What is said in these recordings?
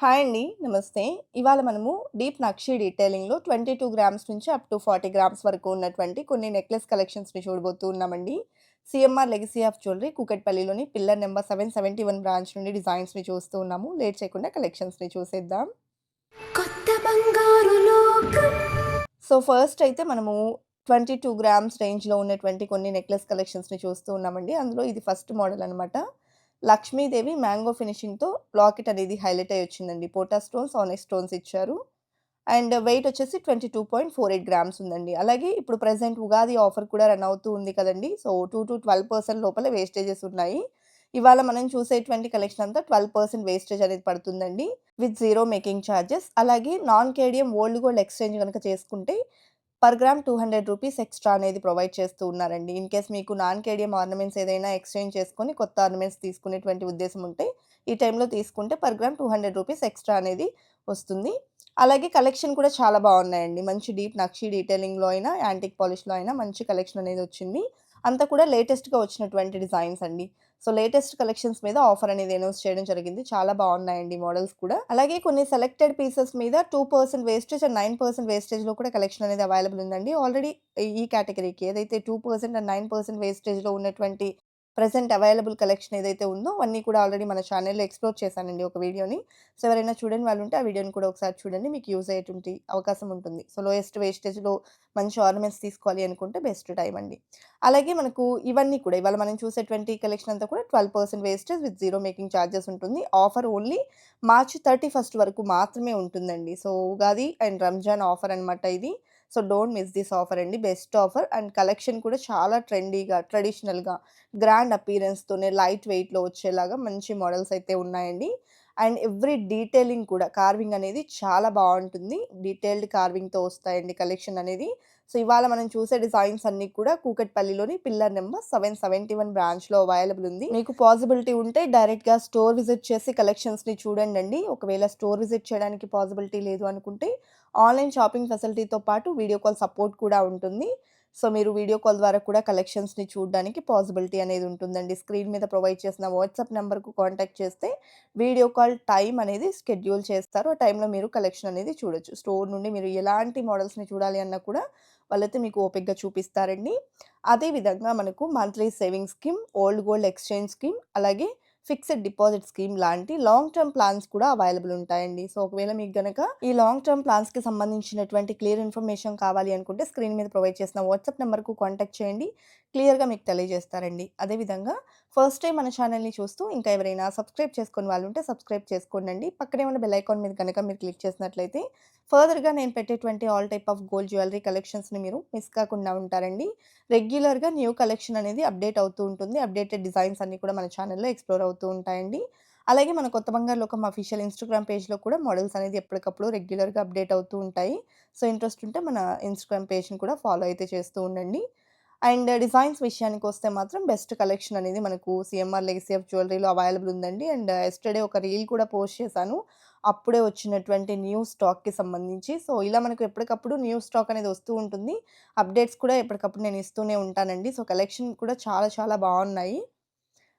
Hi అండి. నమస్తే. ఇవాళ మనము డీప్ నక్షి డీటెయిలింగ్‌లో 22 గ్రామ్స్ నుంచి అప్ టు 40 గ్రామ్స్ వరకు ఉన్నటువంటి కొన్ని నెక్లెస్ కలెక్షన్స్‌ని చూడబోతూ ఉన్నామండి. సీఎంఆర్ లెగసీ ఆఫ్ జ్యువెలరీ కూకట్పల్లిలోని పిల్లర్ నంబర్ 771 బ్రాంచ్ నుండి డిజైన్స్‌ని చూస్తూ ఉన్నాము. లేట్ చేయకుండా కలెక్షన్స్‌ని చూసేద్దాం. కొత్త బంగారు సో, ఫస్ట్ అయితే మనము 22 గ్రామ్స్ రేంజ్‌లో ఉన్నటువంటి కొన్ని నెక్లెస్ కలెక్షన్స్‌ని చూస్తూ ఉన్నామండి. అందులో ఇది ఫస్ట్ మోడల్ అనమాట. లక్ష్మీదేవి మ్యాంగో ఫినిషింగ్‌తో లాకెట్ అనేది హైలైట్ అయ్యి వచ్చిందండి. పోటా స్టోన్స్, ఆనెక్ స్టోన్స్ ఇచ్చారు. అండ్ వెయిట్ వచ్చేసి 22.48 గ్రామ్స్ ఉందండి. అలాగే ఇప్పుడు ప్రజెంట్ ఉగాది ఆఫర్ కూడా రన్ అవుతూ ఉంది కదండీ. సో, 2-12% లోపల వేస్టేజెస్ ఉన్నాయి. ఇవాళ మనం చూసేటువంటి కలెక్షన్ అంతా 12% వేస్టేజ్ అనేది పడుతుందండి. With zero making charges. అలాగే non cadmium old gold exchange కనుక చేసుకుంటే పర్ గ్రామ్ 200 రూపీస్ ఎక్స్‌ట్రా అనేది ప్రొవైడ్ చేస్తూ ఉన్నారండి. ఇన్ కేస్ మీకు నాన్ కేడియం ఆర్నమెంట్స్ ఏదైనా ఎక్స్‌చేంజ్ చేసుకొని కొత్త ఆర్నమెంట్స్ తీసుకునేటువంటి ఉద్దేశం ఉంటే ఈ టైంలో తీసుకుంటే పర్ గ్రామ్ 200 రూపీస్ ఎక్స్‌ట్రా అనేది వస్తుంది. అలాగే కలెక్షన్ కూడా చాలా బాగున్నాయండి. మంచి డీప్ నక్షి డీటెయిలింగ్‌లో అయినా, యాంటిక్ పాలిష్‌లో అయినా మంచి కలెక్షన్ అనేది వచ్చింది. అంతా కూడా లేటెస్ట్‌గా వచ్చినటువంటి డిజైన్స్ అండి. సో, లేటెస్ట్ కలెక్షన్స్ మీద ఆఫర్ అనేది అనౌన్స్ చేయడం జరిగింది. చాలా బాగున్నాయండి మోడల్స్ కూడా. అలాగే కొన్ని సెలెక్టెడ్ పీసెస్ మీద two percent wastage and nine percent వేస్టేజ్‌లో కూడా కలెక్షన్ అనేది అవైలబుల్ ఉందండి. ఆల్రెడీ ఈ కేటగిరీకి ఏదైతే two percent and nine percent వేస్టేజ్‌లో ఉన్నటువంటి ప్రజెంట్ అవైలబుల్ కలెక్షన్ ఏదైతే ఉందో అవన్నీ కూడా ఆల్రెడీ మన ఛానల్లో ఎక్స్‌ప్లోర్ చేశానండి ఒక వీడియోని. సో, ఎవరైనా చూడని వాళ్ళు ఉంటే ఆ వీడియోని కూడా ఒకసారి చూడండి. మీకు యూజ్ అయ్యేటువంటి అవకాశం ఉంటుంది. సో, లోయెస్ట్ వేస్టేజ్‌లో మంచి ఆర్నమెంట్స్ తీసుకోవాలి అనుకుంటే బెస్ట్ టైం అండి. అలాగే మనకు ఇవన్నీ కూడా ఇవాళ మనం చూసేటువంటి కలెక్షన్ అంతా కూడా 12% wastage with zero making charges ఉంటుంది. ఆఫర్ ఓన్లీ మార్చ్ 31 వరకు మాత్రమే ఉంటుందండి. So, Ugadi and Ramzan offer అనమాట ఇది. So, don't miss this offer అండి. బెస్ట్ ఆఫర్ అండ్ కలెక్షన్ కూడా చాలా ట్రెండీగా, ట్రెడిషనల్‌గా, గ్రాండ్ అపీరెన్స్తోనే లైట్ వెయిట్‌లో వచ్చేలాగా మంచి మోడల్స్ అయితే ఉన్నాయండి. అండ్ ఎవ్రీ డీటెయిలింగ్ కూడా కార్వింగ్ అనేది చాలా బాగుంటుంది డీటెయిల్డ్ కార్వింగ్‌తో వస్తాయండి కలెక్షన్ అనేది. సో, ఇవాళ మనం చూసే డిజైన్స్ అన్ని కూడా కూకట్పల్లిలోని pillar number seven seventy one బ్రాంచ్‌లో అవైలబుల్ ఉంది. మీకు పాసిబిలిటీ ఉంటే డైరెక్ట్‌గా స్టోర్ విజిట్ చేసి కలెక్షన్స్‌ని చూడండండి. ఒకవేళ స్టోర్ విజిట్ చేయడానికి పాసిబిలిటీ లేదు అనుకుంటే ఆన్‌లైన్ షాపింగ్ ఫెసిలిటీతో పాటు వీడియో కాల్ సపోర్ట్ కూడా ఉంటుంది. సో, మీరు వీడియో కాల్ ద్వారా కూడా కలెక్షన్స్‌ని చూడడానికి పాసిబిలిటీ అనేది ఉంటుందండి. స్క్రీన్ మీద ప్రొవైడ్ చేసిన వాట్సాప్ నెంబర్కు కాంటాక్ట్ చేస్తే వీడియో కాల్ టైం అనేది షెడ్యూల్ చేస్తారు. ఆ టైంలో మీరు కలెక్షన్ అనేది చూడొచ్చు. స్టోర్ నుండి మీరు ఎలాంటి మోడల్స్‌ని చూడాలి అన్నా కూడా వాళ్ళైతే మీకు ఓపికగా చూపిస్తారండి. అదే విధంగా మనకు monthly saving scheme, old gold exchange scheme, అలాగే ఫిక్స్డ్ డిపాజిట్ స్కీమ్ లాంటి లాంగ్ టర్మ్ ప్లాన్స్ కూడా అవైలబుల్ ఉంటాయండి. సో, ఒకవేళ మీకు గనక ఈ లాంగ్ టర్మ్ ప్లాన్స్కి సంబంధించినటువంటి క్లియర్ ఇన్ఫర్మేషన్ కావాలి అనుకుంటే స్క్రీన్ మీద ప్రొవైడ్ చేసిన వాట్సాప్ నంబర్‌కు కాంటాక్ట్ చేయండి. క్లియర్‌గా మీకు తెలియజేస్తారండి. అదే విధంగా ఫస్ట్ టైం మన ఛానల్ని చూస్తూ ఇంకా ఎవరైనా సబ్స్క్రైబ్ చేసుకుని వాళ్ళు ఉంటే సబ్స్క్రైబ్ చేసుకోండి పక్కనే ఉన్న బెల్ ఐకాన్ మీద కనుక మీరు క్లిక్ చేసినట్లయితే ఫర్దర్‌గా నేను పెట్టేటువంటి all type of gold jewellery కలెక్షన్స్‌ని మీరు మిస్ కాకుండా ఉంటారండి. రెగ్యులర్‌గా న్యూ కలెక్షన్ అనేది అప్డేట్ అవుతూ ఉంటుంది. అప్డేటెడ్ డిజైన్స్ అన్నీ కూడా మన ఛానల్లో ఎక్స్‌ప్లోర్ అవుతూ ఉంటాయండి. అలాగే మన కొత్త బంగారు లోకం అఫీషియల్ ఇన్‌స్టాగ్రామ్ పేజ్‌లో కూడా మోడల్స్ అనేది ఎప్పటికప్పుడు రెగ్యులర్‌గా అప్డేట్ అవుతూ ఉంటాయి. సో, ఇంట్రెస్ట్ ఉంటే మన ఇన్‌స్టాగ్రామ్ పేజ్‌ని కూడా ఫాలో అయితే చేస్తూ ఉండండి. అండ్ డిజైన్స్ విషయానికి వస్తే మాత్రం బెస్ట్ కలెక్షన్ అనేది మనకు సిఎంఆర్ లెగసీ ఆఫ్ జ్యువెలరీలో అవైలబుల్ ఉందండి. అండ్ ఎస్టర్డే ఒక రీల్ కూడా పోస్ట్ చేశాను. అప్పుడే వచ్చినటువంటి న్యూ స్టాక్‌కి సంబంధించి. సో, ఇలా మనకు ఎప్పటికప్పుడు న్యూ స్టాక్ అనేది వస్తూ ఉంటుంది. అప్డేట్స్ కూడా ఎప్పటికప్పుడు నేను ఇస్తూనే ఉంటానండి. సో, కలెక్షన్ కూడా చాలా చాలా బాగున్నాయి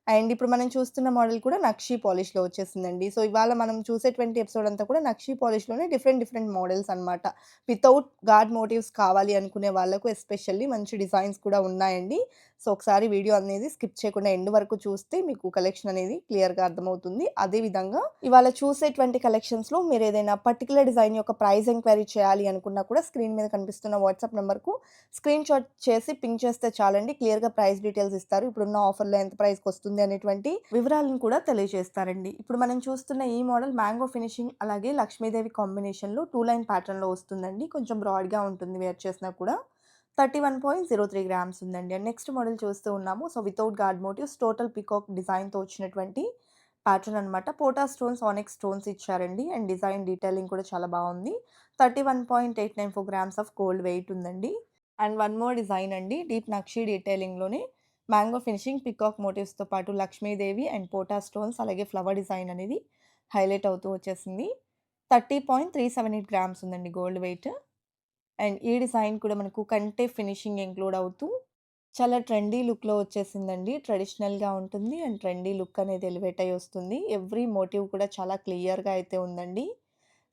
అండ్ ఇప్పుడు మనం చూస్తున్న మోడల్ కూడా నక్షి పాలిష్‌లో వచ్చేసిందండి. సో, ఇవాళ మనం చూసేటువంటి ఎపిసోడ్ అంతా కూడా నక్షి పాలిష్‌లోనే డిఫరెంట్ డిఫరెంట్ మోడల్స్ అనమాట. వితౌట్ గాడ్ మోటివ్స్ కావాలి అనుకునే వాళ్ళకు ఎస్పెషల్లీ మంచి డిజైన్స్ కూడా ఉన్నాయండి. సో, ఒకసారి వీడియో అనేది స్కిప్ చేయకుండా ఎండ్ వరకు చూస్తే మీకు కలెక్షన్ అనేది క్లియర్‌గా అర్థమవుతుంది. అదే విధంగా ఇవాళ చూసేటువంటి కలెక్షన్స్‌లో మీరు ఏదైనా పర్టికులర్ డిజైన్ యొక్క ప్రైస్ ఎంక్వైరీ చేయాలి అనుకున్నా కూడా స్క్రీన్ మీద కనిపిస్తున్న వాట్సాప్ నెంబర్కు స్క్రీన్ షాట్ చేసి పింక్ చేస్తే చాలండి. క్లియర్‌గా ప్రైస్ డీటెయిల్స్ ఇస్తారు. ఇప్పుడున్న ఆఫర్‌లో ఎంత ప్రైస్‌కొస్తుంది అనేటువంటి వివరాలను కూడా తెలియజేస్తారండి. ఇప్పుడు మనం చూస్తున్న ఈ మోడల్ మ్యాంగో ఫినిషింగ్ అలాగే లక్ష్మీదేవి కాంబినేషన్‌లో టూ లైన్ ప్యాటర్న్‌లో వస్తుందండి. కొంచెం బ్రాడ్‌గా ఉంటుంది వేర్ చేసినా కూడా. 31.03 గ్రామ్స్ ఉందండి. అండ్ నెక్స్ట్ మోడల్ చూస్తూ ఉన్నాము. So, without god motives total peacock డిజైన్‌తో వచ్చినటువంటి ప్యాటర్న్ అనమాట. పోటా స్టోన్స్, ఆనెక్స్ స్టోన్స్ ఇచ్చారండి. అండ్ డిజైన్ డీటెయిలింగ్ కూడా చాలా బాగుంది thirty one point eight nine four grams of gold weight ఉందండి. అండ్ వన్ మోర్ డిజైన్ అండి. డీప్ నక్షి డీటెయిలింగ్‌లోనే మ్యాంగో ఫినిషింగ్ పీకాక్ మోటివ్స్‌తో పాటు లక్ష్మీదేవి అండ్ పోటా స్టోన్స్ అలాగే ఫ్లవర్ డిజైన్ అనేది హైలైట్ అవుతూ వచ్చేసింది. 30.378 గ్రామ్స్ ఉందండి గోల్డ్ వెయిట్. అండ్ ఈ డిజైన్ కూడా మనకు కంటే ఫినిషింగ్ ఇంక్లూడ్ అవుతూ చాలా ట్రెండీ లుక్‌లో వచ్చేసిందండి. ట్రెడిషనల్‌గా ఉంటుంది. అండ్ ట్రెండీ లుక్ అనేది ఎలివేట్ అయ్యి వస్తుంది. ఎవ్రీ మోటివ్ కూడా చాలా క్లియర్‌గా అయితే ఉందండి.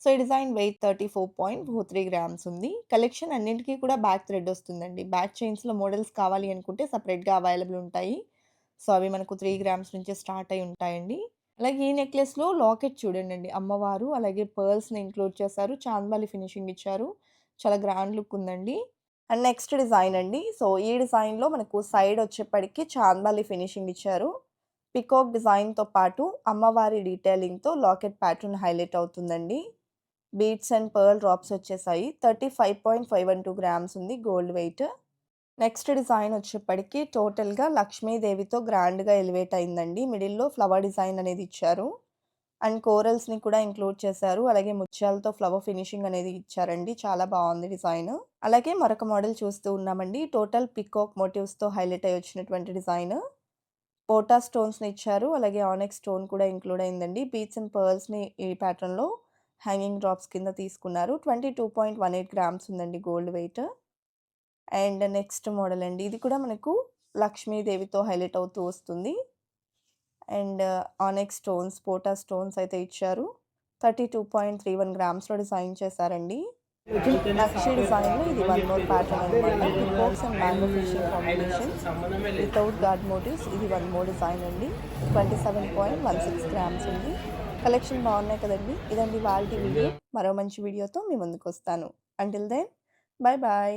సో, ఈ డిజైన్ వెయిట్ 34.43 గ్రామ్స్ ఉంది. కలెక్షన్ అన్నింటికీ కూడా బ్యాక్ థ్రెడ్ వస్తుందండి. బ్యాక్ చైన్స్‌లో మోడల్స్ కావాలి అనుకుంటే సెపరేట్‌గా అవైలబుల్ ఉంటాయి. సో, అవి మనకు త్రీ గ్రామ్స్ నుంచి స్టార్ట్ అయ్యి ఉంటాయండి. అలాగే ఈ నెక్లెస్‌లో లాకెట్ చూడండి అమ్మవారు అలాగే పర్ల్స్‌ని ఇంక్లూడ్ చేశారు. చాందబాలి ఫినిషింగ్ ఇచ్చారు. చాలా గ్రాండ్ లుక్ ఉందండి. అండ్ నెక్స్ట్ డిజైన్ అండి. సో, ఈ డిజైన్‌లో మనకు సైడ్ వచ్చేప్పటికి చాందాలి ఫినిషింగ్ ఇచ్చారు. పీకాక్ డిజైన్‌తో పాటు అమ్మవారి డీటెయిలింగ్‌తో లాకెట్ ప్యాటర్న్ హైలైట్ అవుతుందండి. బీట్స్ అండ్ పర్ల్ డ్రాప్స్ వచ్చేసాయి. 35.512 గ్రామ్స్ ఉంది గోల్డ్ వెయిట్. నెక్స్ట్ డిజైన్ వచ్చేప్పటికి టోటల్‌గా లక్ష్మీదేవితో గ్రాండ్‌గా ఎలివేట్ అయిందండి. మిడిల్‌లో ఫ్లవర్ డిజైన్ అనేది ఇచ్చారు. అండ్ కోరల్స్‌ని కూడా ఇంక్లూడ్ చేశారు. అలాగే ముత్యాలతో ఫ్లవర్ ఫినిషింగ్ అనేది ఇచ్చారండి. చాలా బాగుంది డిజైన్. అలాగే మరొక మోడల్ చూస్తూ ఉన్నామండి. టోటల్ పీకాక్ మోటివ్స్‌తో హైలైట్ అయ్యి వచ్చినటువంటి డిజైన్. పోటా స్టోన్స్‌ని ఇచ్చారు. అలాగే ఆనెక్స్ స్టోన్ కూడా ఇంక్లూడ్ అయిందండి. బీడ్స్ అండ్ పర్ల్స్‌ని ఈ ప్యాటర్న్‌లో హ్యాంగింగ్ డ్రాప్స్ కింద తీసుకున్నారు. 22.18 గ్రామ్స్ ఉందండి gold weight. And next model అండి. ఇది కూడా మనకు లక్ష్మీదేవితో హైలైట్ అవుతూ వస్తుంది. And onyx stones, pota stones అయితే ఇచ్చారు. 32.31 గ్రామ్స్‌లో డిజైన్ చేశారండి. నక్షి డిజైన్‌లో ఇది వన్ మోర్ ప్యాటర్న్ అనమాట. Peacocks and mango finishing combination. Without god motives ఇది వన్ మోర్ డిజైన్ అండి. 27.16 గ్రామ్స్ ఉంది. కలెక్షన్ బాగున్నాయి కదండి ఇదండి వాళ్ళ వీడియో. మరో మంచి వీడియోతో మీ ముందుకొస్తాను. Until then bye bye.